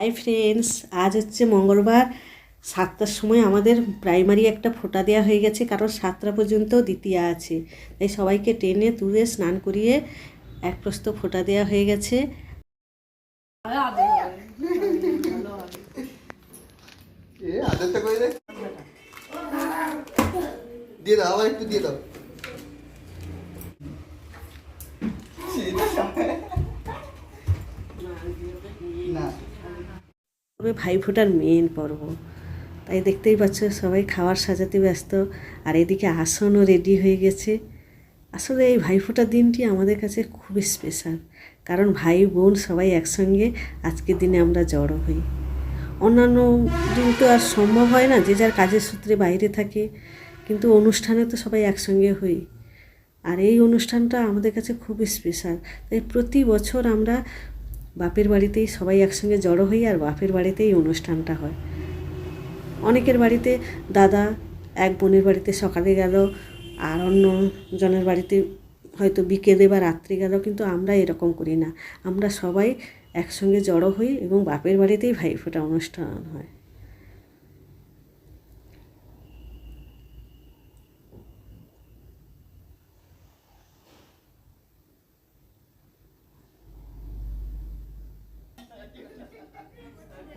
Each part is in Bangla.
হাই ফ্রেন্ডস আজ হচ্ছে মঙ্গলবার। সাতটার সময় আমাদের প্রাইমারি একটা ফোঁটা দেওয়া হয়ে গেছে, কারণ সাতটা পর্যন্ত দ্বিতীয় আছে। তাই সবাইকে টেনে তুলে স্নান করিয়ে এক প্রস্ত ফোঁটা দেওয়া হয়ে গেছে। না। তবে ভাইফোঁটার মেন পর্ব। তাই দেখতেই পাচ্ছ, সবাই খাবার সাজাতে ব্যস্ত। আর এদিকে আসনও রেডি হয়ে গেছে। আসলে এই ভাইফোঁটার দিনটি আমাদের কাছে খুবই স্পেশাল কারণ ভাই, বোন সবাই একসঙ্গে আজকের দিনে আমরা জড়ো হই। অন্যান্য দিন তো আর সম্ভব হয় না, যে যার কাজের সূত্রে বাইরে থাকে। কিন্তু অনুষ্ঠানে তো সবাই একসঙ্গে হই। আর এই অনুষ্ঠানটা আমাদের কাছে খুবই স্পেশাল তাই প্রতি বছর আমরা বাপের বাড়িতেই সবাই একসঙ্গে জড়ো হই আর বাপের বাড়িতেই অনুষ্ঠানটা হয়। অনেকের বাড়িতে দাদা, এক বোনের বাড়িতে সকালে গেল আর অন্য জনের বাড়িতে হয়তো বিকেলে বা রাত্রি গেল, কিন্তু আমরা এরকম করি না। আমরা সবাই একসঙ্গে জড়ো হই এবং বাপের বাড়িতেই ভাইফোঁটা অনুষ্ঠান হয়।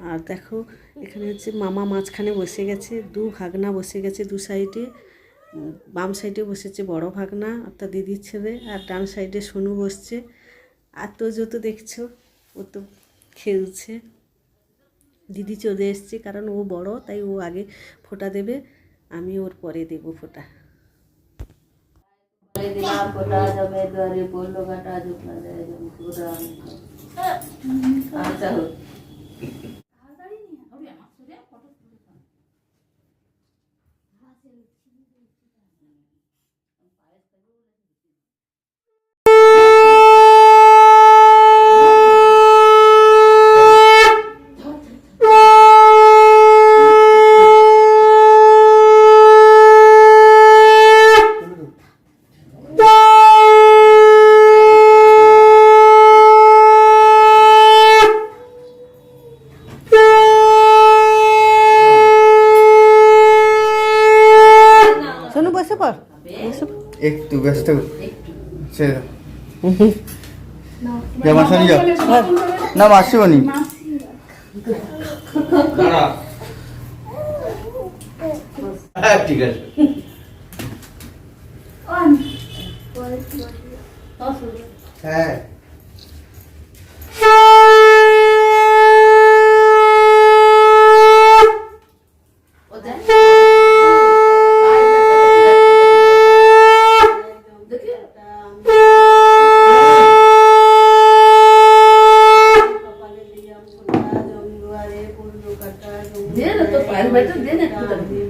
আর দেখো, এখানে হচ্ছে মামা মাঝখানে বসে গেছে, দু ভাগনা বসে গেছে দু সাইডে। বাম সাইডে বসেছে বড় ভাগনা অর্থাৎ দিদির ছেলে, আর ডান সাইডে সোনু বসছে। আর তো যত দেখছ, ও তো খেলছে। দিদি চলে এসছে, কারণ ও বড়, তাই ও আগে ফোঁটা দেবে, আমি ওর পরে দেবো ফোঁটা। করে দিলাম ফোটা জমে দুয়ারে পড়ল কাটা ঝুঁকনা দেয় জম পুরা আচ্ছা পর একটু ব্যস্ত। না মাসি বনি। হ্যাঁ ঠিক আছে। হ্যাঁ। দে না তো পায়ের বাইটা দে না একটু দাঁড়িয়ে।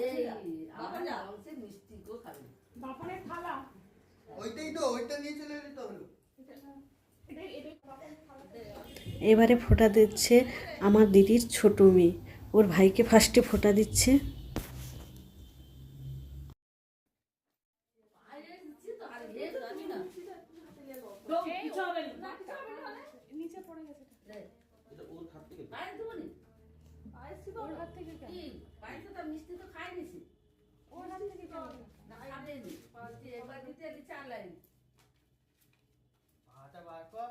এই, আমার আরামসে মিষ্টি গো খাবে। ওইটাই তো ওইটা নিয়ে চলে তো হলো এবারে ফোঁটা দিচ্ছে আমার দিদির ছোট মেয়ে ওর ভাইকে ফার্স্টে ফোঁটা দিচ্ছে পায়েস দেবো নি? কি? পায়েসে তো মিষ্টি তো খাই নিছি। না, খাবে নি। এবার দিতে এলি বার কর।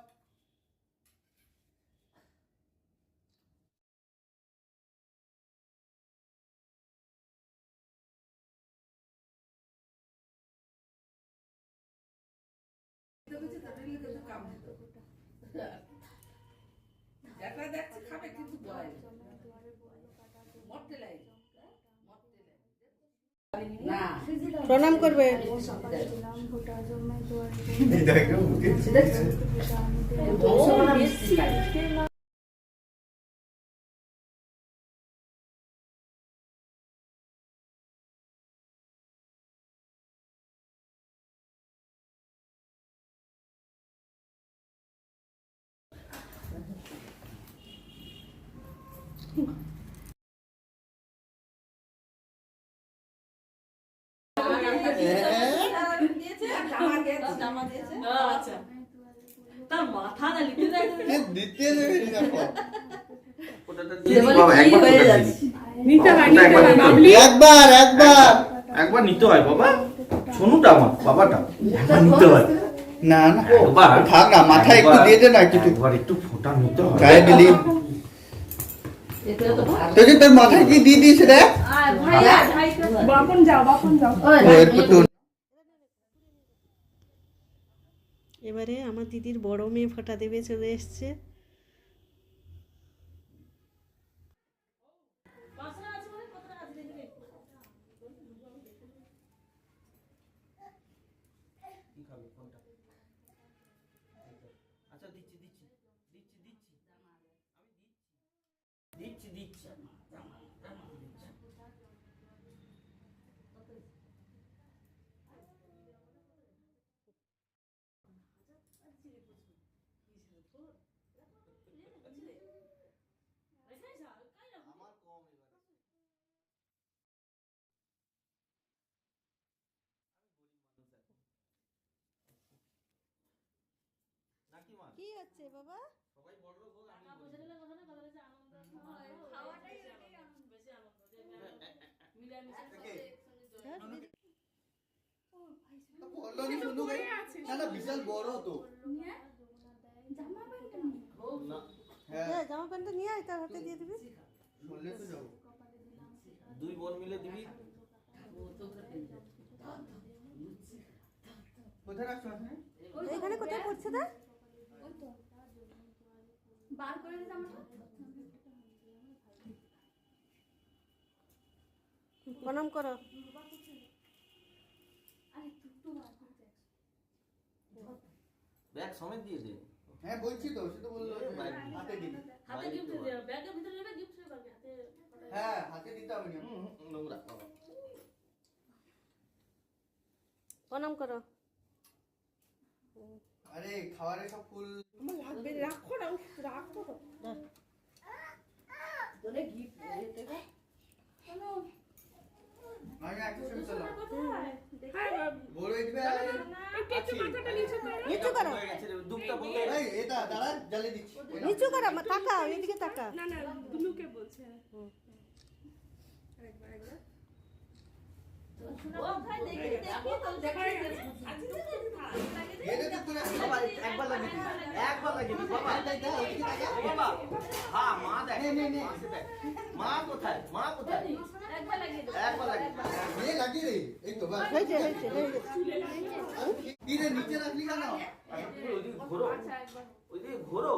দেখা যাচ্ছে খাবে কিন্তু বলে প্রণাম করবে এই দেখো আচ্ছা তার মাথা না লিখে দেয় দিতে দেবে দেখো ফোঁটাটা যে দিয়ে দিই বলে বাবা, কি একবার ফোঁটা যাচ্ছে দিয়ে দিই। নিতে ফোঁটা নিতে একবার দিতে বাবলি। একবার একবার। একবার নিতে হয় বাবা। সোনুটা আমার বাবাটা। একবার নিতে হয়। না না। থাক না মাথায় একটু দিয়ে দে না কিছু। একবার একটু ফোঁটা নিতে হয়। গায়ে দিলি। এতে তো ভালো। তো যে তোর মাথায় কি দিয়ে দিয়েছে রে আর ভাইয়া ভাইকে বাপন যাও বাপন যাও ওই ও এরপর তো এবারে আমার দিদির বড় মেয়ে ফোঁটা দেবে চলে এসছে কি খাবে কোনটা আচ্ছা দিচ্ছি দিচ্ছি দিচ্ছি দিচ্ছি আমি দিচ্ছি দিচ্ছি দিচ্ছি নাকি মা কি হচ্ছে বাবা? সবাই বড় লোক হোক আমি বলি। বলল নি শুনু ভাই না না বিশাল বড় তো। না হ্যাঁ হ্যাঁ। জামা প্যান্টটা নিয়ে আয় তার হাতে দিয়ে দিবি। বললে তো যাব। দুই বোন মিলে দিবি। কোথায় রাখছো এখানে কোথায় পড়ছে তা? বার করে দিতে আমরা প্রণাম করো। ব্যাগ সমেত দিয়ে দে হ্যাঁ বলছি তো সে তো বলল। হাতে দিবি হাতে গিফট দিয়ে ব্যাগের ভিতরে নেবে গিফট হাতে হ্যাঁ হাতে দিতে হবে না। নোংরা প্রণাম করো। আরে খাবারে সব ফুল। আমার লাগবে রাখো না উফ, রাখো। তো তোরে গিফট দেবে আমি একটু শুনে চলো বড় দিবে একটু একটু মাথাটা নিচু করো নিচু করো। গেছে রে, দুধটা বন্ধ হয়ে এই এটা দাঁড়া জ্বালিয়ে দিচ্ছি। নিচু করো মা, তাকাও এদিকে তাকা না না দুলুকে বলছে। একবার একবার মা কোথায় মা কোথায় একবার লাগিয়ে একবার লাগিয়ে লাগিয়ে দে এই তো বাস হয়েছে হয়েছে হয়েছে কি নিচে রাখলি কেন ওইদিকে ঘোরো ওইদিকে ঘোরো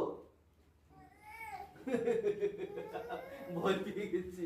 ভয় পেয়ে গেছি।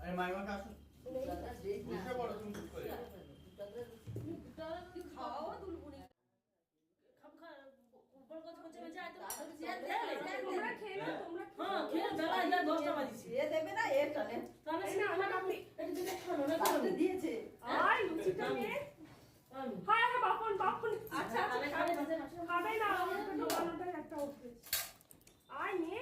দিয়েছে আর লুচিটা নিয়ে হ্যাঁ হ্যাঁ বাপন বাপন আচ্ছা খাবে না না। একটা আর নিয়ে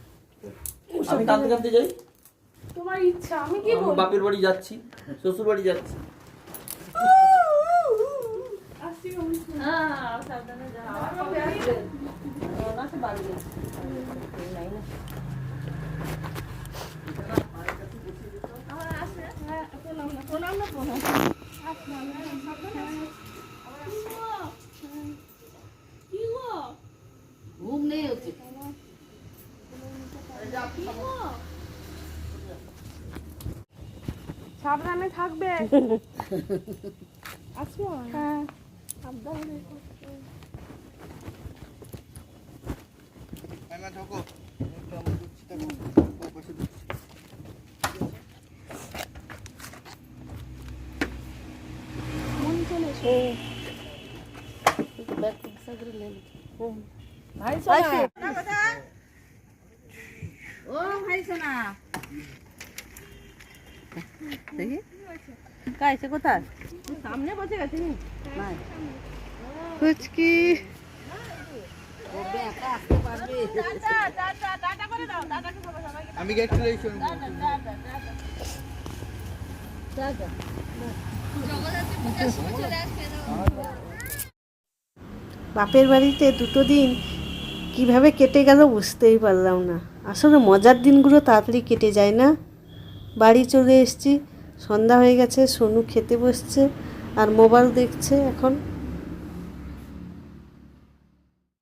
সব? আমি কাঁদতে কাঁদতে যাই। তোমার ইচ্ছা আমি কি বলব? বাপের বাড়ি যাচ্ছি শ্বশুর বাড়ি যাচ্ছি। হ্যাঁ সাবধানে যা আমার কবে আসবে। না তো বাড়ি গেছে নাই না হ্যাঁ প্রণাম না প্রণাম না প্রণাম কি গো ঘুম নেই হচ্ছে কি গো সাবধানে থাকবে। আসব হ্যাঁ। সাবধানে মন ভাই সোনা। ও ভাই সোনা। দেখি। কাইছে কোথায়? সামনে বসে গেছে নাই। ফুচকি। ও একা আসতে পারবে। আমি গেট বাপের বাড়িতে দুটো দিন কীভাবে কেটে গেল বুঝতেই পারলাম না। আসলে মজার দিনগুলো তাড়াতাড়ি কেটে যায় না? বাড়ি চলে এসছি। সন্ধ্যা হয়ে গেছে সোনু খেতে বসছে আর মোবাইল দেখছে এখন।